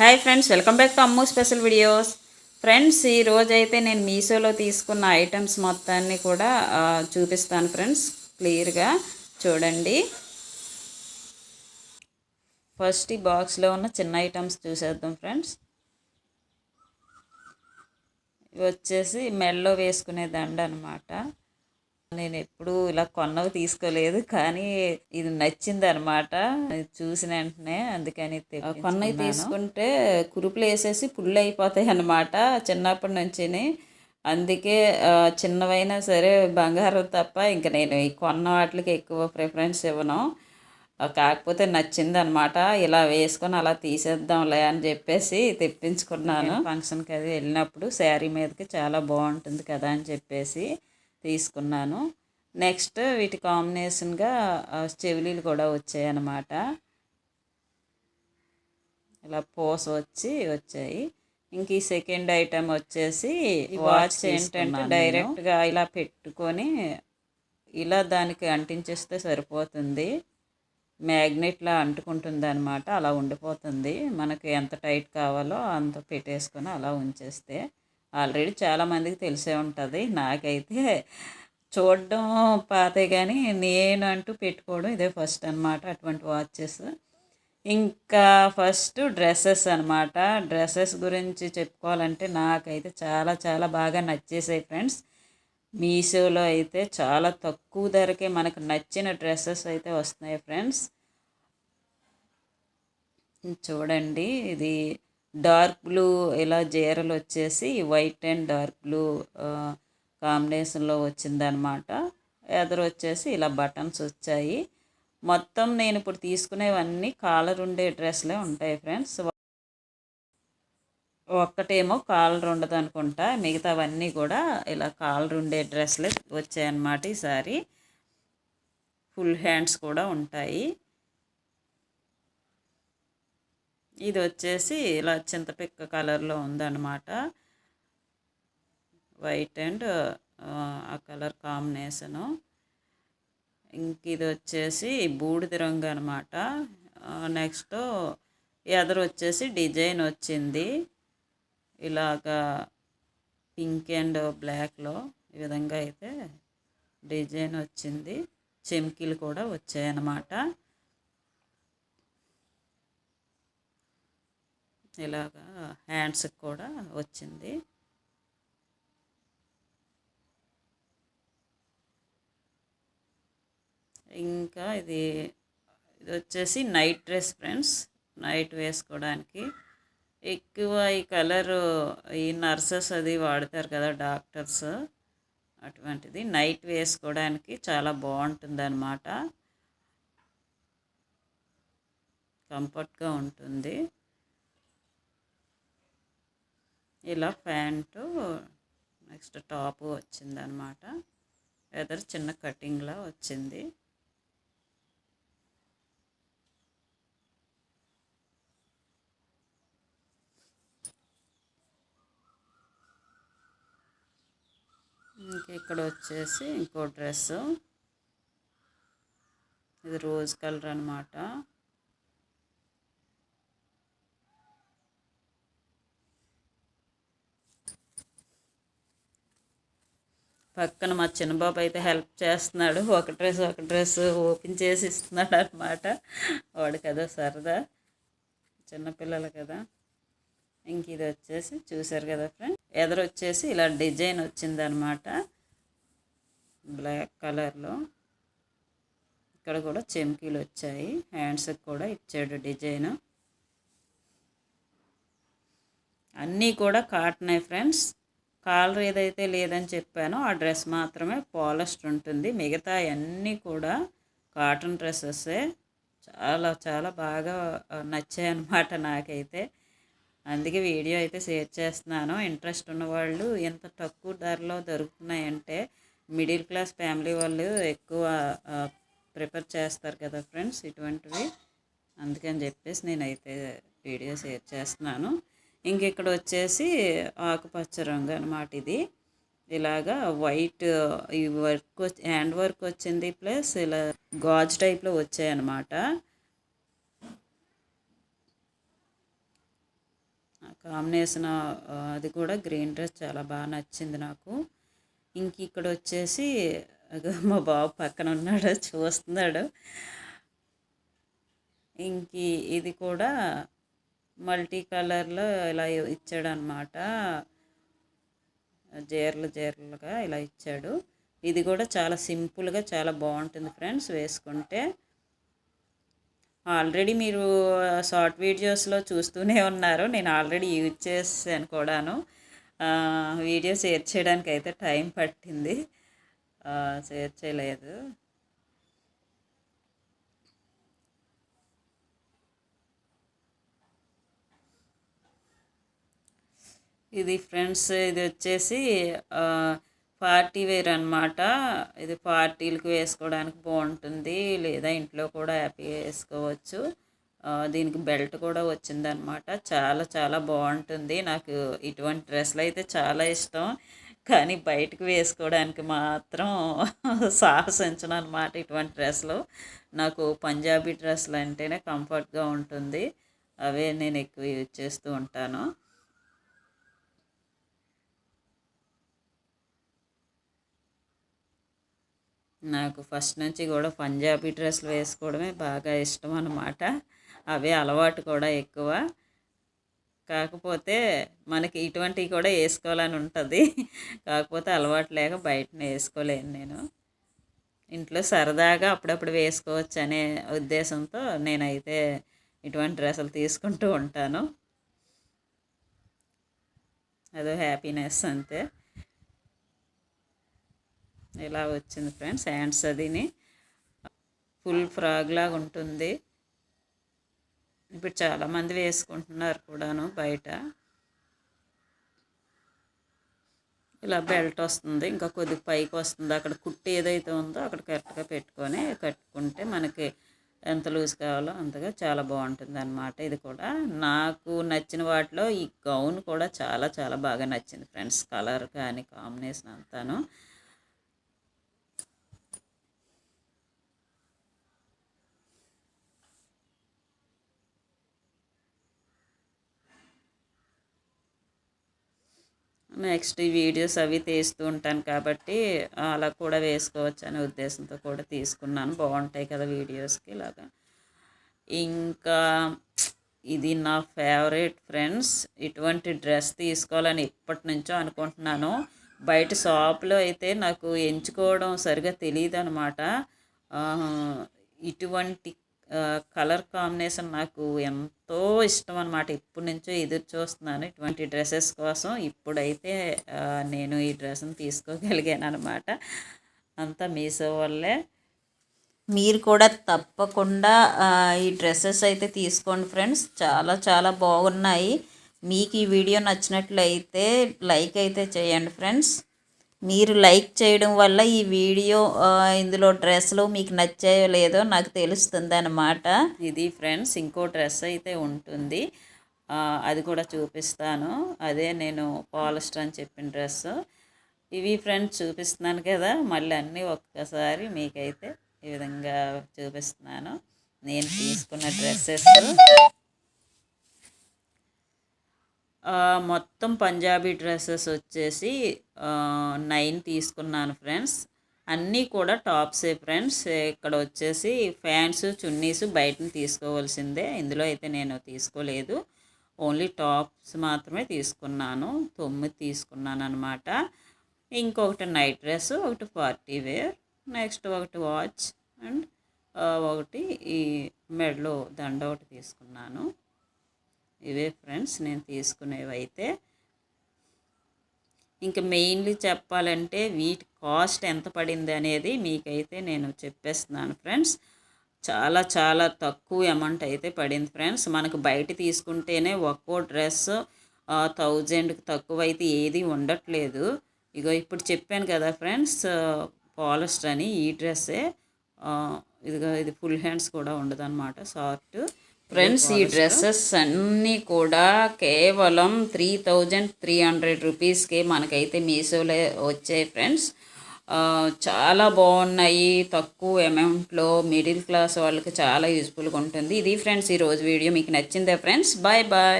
Hi friends welcome back to Ammu special videos friends ఈ రోజైతే నేను మీషోలో తీసుకున్న ఐటమ్స్ మొత్తాన్ని కూడా చూపిస్తాను ఫ్రెండ్స్ క్లియర్గా చూడండి. ఫస్ట్ ఈ బాక్స్లో ఉన్న చిన్న ఐటమ్స్ చూసేద్దాం ఫ్రెండ్స్ ఇవి వచ్చేసి మెడలో వేసుకునే దండ అనమాట నేను ఎప్పుడు ఇలా కొన్నవి తీసుకోలేదు కానీ ఇది నచ్చింది అనమాట చూసిన వెంటనే అందుకని కొన్నవి తీసుకుంటే కురుపులు వేసేసి పుళ్ళు అయిపోతాయి అన్నమాట చిన్నప్పటి నుంచి అందుకే చిన్నవైనా సరే బంగారం తప్ప ఇంకా నేను ఈ కొన్న వాటికి ఎక్కువ ప్రిఫరెన్స్ ఇవ్వను. కాకపోతే నచ్చింది అనమాట ఇలా వేసుకొని అలా తీసేద్దాంలే అని చెప్పేసి తెప్పించుకున్నాను. ఫంక్షన్కి అది వెళ్ళినప్పుడు శారీ మీదకి చాలా బాగుంటుంది కదా అని చెప్పేసి తీసుకున్నాను. నెక్స్ట్ వీటి కాంబినేషన్గా చెవిలీలు కూడా వచ్చాయి అన్నమాట ఇలా పోస్ వచ్చి వచ్చాయి. ఇంక ఈ సెకండ్ ఐటమ్ వచ్చేసి వాచ్ ఏంటంటే డైరెక్ట్గా ఇలా పెట్టుకొని ఇలా దానికి అంటించేస్తే సరిపోతుంది. మ్యాగ్నెట్లా అంటుకుంటుంది అనమాట అలా ఉండిపోతుంది. మనకి ఎంత టైట్ కావాలో అంత పెట్టేసుకొని అలా ఉంచేస్తే. ఆల్రెడీ చాలామందికి తెలిసే ఉంటుంది. నాకైతే చూడడం పాతే కానీ నేను అంటూ పెట్టుకోవడం ఇదే ఫస్ట్ అనమాట అటువంటి వాచెస్. ఇంకా ఫస్ట్ డ్రెస్సెస్ అనమాట డ్రెస్సెస్ గురించి చెప్పుకోవాలంటే నాకైతే చాలా చాలా బాగా నచ్చేసాయి ఫ్రెండ్స్. మీషోలో అయితే చాలా తక్కువ ధరకే మనకు నచ్చిన డ్రెస్సెస్ అయితే వస్తున్నాయి ఫ్రెండ్స్. చూడండి ఇది డార్క్ బ్లూ ఇలా జీరలు వచ్చేసి వైట్ అండ్ డార్క్ బ్లూ కాంబినేషన్లో వచ్చిందనమాట ఎదరు వచ్చేసి ఇలా బటన్స్ వచ్చాయి. మొత్తం నేను ఇప్పుడు తీసుకునేవన్నీ కాలర్ ఉండే డ్రెస్లే ఉంటాయి ఫ్రెండ్స్. ఒక్కటేమో కాలర్ ఉండదు అనుకుంటా. మిగతావన్నీ కూడా ఇలా కాలర్ ఉండే డ్రెస్లే వచ్చాయన్నమాట ఈసారి. ఫుల్ హ్యాండ్స్ కూడా ఉంటాయి. ఇది వచ్చేసి ఇలా చింతపిక్క కలర్లో ఉందన్నమాట. వైట్ అండ్ ఆ కలర్ కాంబినేషను. ఇంక ఇది వచ్చేసి బూడిద రంగు అనమాట నెక్స్ట్ ఎదరు వచ్చేసి డిజైన్ వచ్చింది. ఇలాగా పింక్ అండ్ బ్లాక్లో ఈ విధంగా అయితే డిజైన్ వచ్చింది. చెమ్కీలు కూడా వచ్చాయన్నమాట. ఇలాగా హ్యాండ్స్కి కూడా వచ్చింది. ఇంకా ఇది ఇది వచ్చేసి నైట్ డ్రెస్ ఫ్రెండ్స్ నైట్ వేసుకోవడానికి. ఎక్కువ ఈ కలర్ ఈ నర్సెస్ అది వాడతారు కదా డాక్టర్స్ అటువంటిది. నైట్ వేసుకోవడానికి చాలా బాగుంటుంది అనమాట కంఫర్ట్గా ఉంటుంది. ఇలా ప్యాంటు నెక్స్ట్ టాపు వచ్చిందనమాట. వెదర్ చిన్న కటింగ్లా వచ్చింది. ఇంకా ఇక్కడ వచ్చేసి ఇంకో డ్రెస్సు. ఇది రోజ్ కలర్ అనమాట పక్కన మా చిన్నబాబు అయితే హెల్ప్ చేస్తున్నాడు. ఒక డ్రెస్ ఒక డ్రెస్ ఓపెన్ చేసి ఇస్తున్నాడు అనమాట వాడు కదా సరదా. చిన్నపిల్లలు కదా. ఇంక ఇది వచ్చేసి చూశారు కదా ఫ్రెండ్ ఎదరు వచ్చేసి ఇలా డిజైన్ వచ్చిందనమాట బ్లాక్ కలర్లో ఇక్కడ కూడా చెమ్కీలు వచ్చాయి. హ్యాండ్స్కి కూడా ఇచ్చాడు డిజైన్. అన్నీ కూడా కాటనే ఫ్రెండ్స్ కాలర్ ఏదైతే లేదని చెప్పానో ఆ డ్రెస్ మాత్రమే పాలిస్డ్ ఉంటుంది. మిగతా అన్నీ కూడా కాటన్ డ్రెస్సెసే. చాలా చాలా బాగా నచ్చాయన్నమాట నాకైతే. అందుకే వీడియో అయితే షేర్ చేస్తున్నాను. ఇంట్రెస్ట్ ఉన్నవాళ్ళు ఎంత తక్కువ ధరలో దొరుకుతున్నాయంటే మిడిల్ క్లాస్ ఫ్యామిలీ వాళ్ళు ఎక్కువ ప్రిఫర్ చేస్తారు కదా ఫ్రెండ్స్ ఇటువంటివి. అందుకని చెప్పేసి నేనైతే వీడియో షేర్ చేస్తున్నాను. ఇంక ఇక్కడ వచ్చేసి ఆకుపచ్చ రంగు అనమాట ఇది. ఇలాగా వైట్ ఈ వర్క్ హ్యాండ్ వర్క్ వచ్చింది ప్లస్ ఇలా గాజ్ టైప్లో వచ్చాయన్నమాట కాంబినేషన్ అది కూడా గ్రీన్ డ్రెస్ చాలా బాగా నచ్చింది నాకు. ఇంక ఇక్కడ వచ్చేసి మా బాబు పక్కన ఉన్నాడు చూస్తున్నాడు. ఇంక ఇది కూడా మల్టీ కలర్లో ఇలా ఇచ్చాడు జీర్లు జీర్లుగా ఇలా ఇచ్చాడు. ఇది కూడా చాలా సింపుల్గా చాలా బాగుంటుంది ఫ్రెండ్స్ వేసుకుంటే. ఆల్రెడీ మీరు షార్ట్ వీడియోస్లో చూస్తూనే ఉన్నారు. నేను ఆల్రెడీ యూజ్ చేశాను కూడాను. వీడియో షేర్ చేయడానికి అయితే టైం పట్టింది. షేర్ చేయలేదు. ఇది ఫ్రెండ్స్ ఇది వచ్చేసి పార్టీ వేర్ అనమాట ఇది పార్టీలకు వేసుకోవడానికి బాగుంటుంది. లేదా ఇంట్లో కూడా హ్యాపీగా వేసుకోవచ్చు. దీనికి బెల్ట్ కూడా వచ్చిందనమాట చాలా చాలా బాగుంటుంది. నాకు ఇటువంటి డ్రెస్సులు అయితే చాలా ఇష్టం. కానీ బయటకు వేసుకోవడానికి మాత్రం సాహసించను అనమాట ఇటువంటి డ్రెస్సులు. నాకు పంజాబీ డ్రెస్సులు అంటేనే కంఫర్ట్గా ఉంటుంది. అవే నేను ఎక్కువ యూజ్ చేస్తూ ఉంటాను. నాకు ఫస్ట్ నుంచి కూడా పంజాబీ డ్రెస్సులు వేసుకోవడమే బాగా ఇష్టం అన్నమాట. అవే అలవాటు కూడా ఎక్కువ. కాకపోతే మనకి ఇటువంటివి కూడా వేసుకోవాలని ఉంటుంది. కాకపోతే అలవాటు లేక బయటనే వేసుకోలేను నేను. ఇంట్లో సరదాగా అప్పుడప్పుడు వేసుకోవచ్చు అనే ఉద్దేశంతో నేనైతే ఇటువంటి డ్రెస్సులు తీసుకుంటూ ఉంటాను. అదో హ్యాపీనెస్ అంతే. ఇలా వచ్చింది ఫ్రెండ్స్? హ్యాండ్స్ అదిని. ఫుల్ ఫ్రాగ్ లాగా ఉంటుంది. ఇప్పుడు చాలామంది వేసుకుంటున్నారు కూడాను బయట. ఇలా బెల్ట్ వస్తుంది ఇంకా కొద్దిగా పైకి వస్తుంది. అక్కడ కుట్టి ఏదైతే ఉందో అక్కడ కరెక్ట్గా పెట్టుకొని కట్టుకుంటే మనకి ఎంత లూజ్ కావాలో అంతగా చాలా బాగుంటుంది అనమాట ఇది కూడా నాకు నచ్చిన వాటిలో ఈ గౌన్ కూడా చాలా చాలా బాగా నచ్చింది ఫ్రెండ్స్. కలర్ కానీ కాంబినేషన్ అంతాను. నెక్స్ట్ వీడియోస్ అవి తీస్తూ ఉంటాను కాబట్టి అలా కూడా వేసుకోవచ్చు అనే ఉద్దేశంతో కూడా తీసుకున్నాను. బాగుంటాయి కదా వీడియోస్కి ఇలాగా. ఇంకా ఇది నా ఫేవరెట్ ఫ్రెండ్స్ ఇటువంటి డ్రెస్ తీసుకోవాలని ఇప్పటి నుంచో అనుకుంటున్నాను. బయట షాప్లో అయితే నాకు ఎంచుకోవడం సరిగా తెలియదు అనమాట ఇటువంటి కలర్ కాంబినేషన్ నాకు ఎంతో ఇష్టం అనమాట ఇప్పటి నుంచో ఎదురు చూస్తున్నాను ఇటువంటి డ్రెస్సెస్ కోసం. ఇప్పుడైతే నేను ఈ డ్రెస్ని తీసుకోగలిగాను అనమాట అంతా మీషో వల్లే. మీరు కూడా తప్పకుండా ఈ డ్రెస్సెస్ అయితే తీసుకోండి ఫ్రెండ్స్ చాలా చాలా బాగున్నాయి. మీకు ఈ వీడియో నచ్చినట్లయితే లైక్ అయితే చేయండి ఫ్రెండ్స్ మీరు లైక్ చేయడం వల్ల ఈ వీడియో ఇందులో డ్రెస్సులు మీకు నచ్చాయో లేదో నాకు తెలుస్తుంది అనమాట ఇది ఫ్రెండ్స్ ఇంకో డ్రెస్ అయితే ఉంటుంది. అది కూడా చూపిస్తాను. అదే నేను పాలిస్టర్ అని చెప్పిన డ్రెస్. ఇవి ఫ్రెండ్స్ చూపిస్తున్నాను కదా మళ్ళీ అన్నీ ఒక్కసారి మీకైతే ఈ విధంగా చూపిస్తున్నాను. నేను తీసుకున్న డ్రెస్సెస్. మొత్తం పంజాబీ డ్రెస్సెస్ వచ్చేసి నైన్ తీసుకున్నాను ఫ్రెండ్స్ అన్నీ కూడా టాప్సే ఫ్రెండ్స్ ఇక్కడ వచ్చేసి ఫ్యాన్స్ చున్నీస్ బయటని తీసుకోవాల్సిందే. ఇందులో అయితే నేను తీసుకోలేదు. ఓన్లీ టాప్స్ మాత్రమే తీసుకున్నాను. తొమ్మిది తీసుకున్నాను అనమాట ఇంకొకటి నైట్ డ్రెస్ ఒకటి పార్టీ వేర్ నెక్స్ట్ ఒకటి వాచ్ అండ్ ఒకటి ఈ మెడలో దండ ఒకటి తీసుకున్నాను. ఇవే ఫ్రెండ్స్ నేను తీసుకునేవి అయితే ఇంకా మెయిన్లీ చెప్పాలంటే వీటి కాస్ట్ ఎంత పడింది అనేది మీకైతే నేను చెప్పేస్తున్నాను ఫ్రెండ్స్. చాలా చాలా తక్కువ అమౌంట్ అయితే పడింది ఫ్రెండ్స్. మనకు బయట తీసుకుంటేనే ఒక్కో డ్రెస్ థౌజండ్కి తక్కువ అయితే ఏది ఉండట్లేదు. ఇగో ఇప్పుడు చెప్పాను కదా ఫ్రెండ్స్ పాలిస్టర్ అని ఈ డ్రెస్సే. ఇదిగో ఇది ఫుల్ హ్యాండ్స్ కూడా ఉండదు అనమాట షార్ట్ ఫ్రెండ్స్ ఈ డ్రెస్సెస్ అన్నీ కూడా కేవలం త్రీ థౌజండ్ త్రీ హండ్రెడ్ రూపీస్కి మనకైతే మీషోలో వచ్చాయి ఫ్రెండ్స్ చాలా బాగున్నాయి. తక్కువ అమౌంట్లో మిడిల్ క్లాస్ వాళ్ళకి చాలా యూస్ఫుల్గా ఉంటుంది. ఇది ఫ్రెండ్స్ ఈరోజు వీడియో. మీకు నచ్చిందా ఫ్రెండ్స్ బాయ్ బాయ్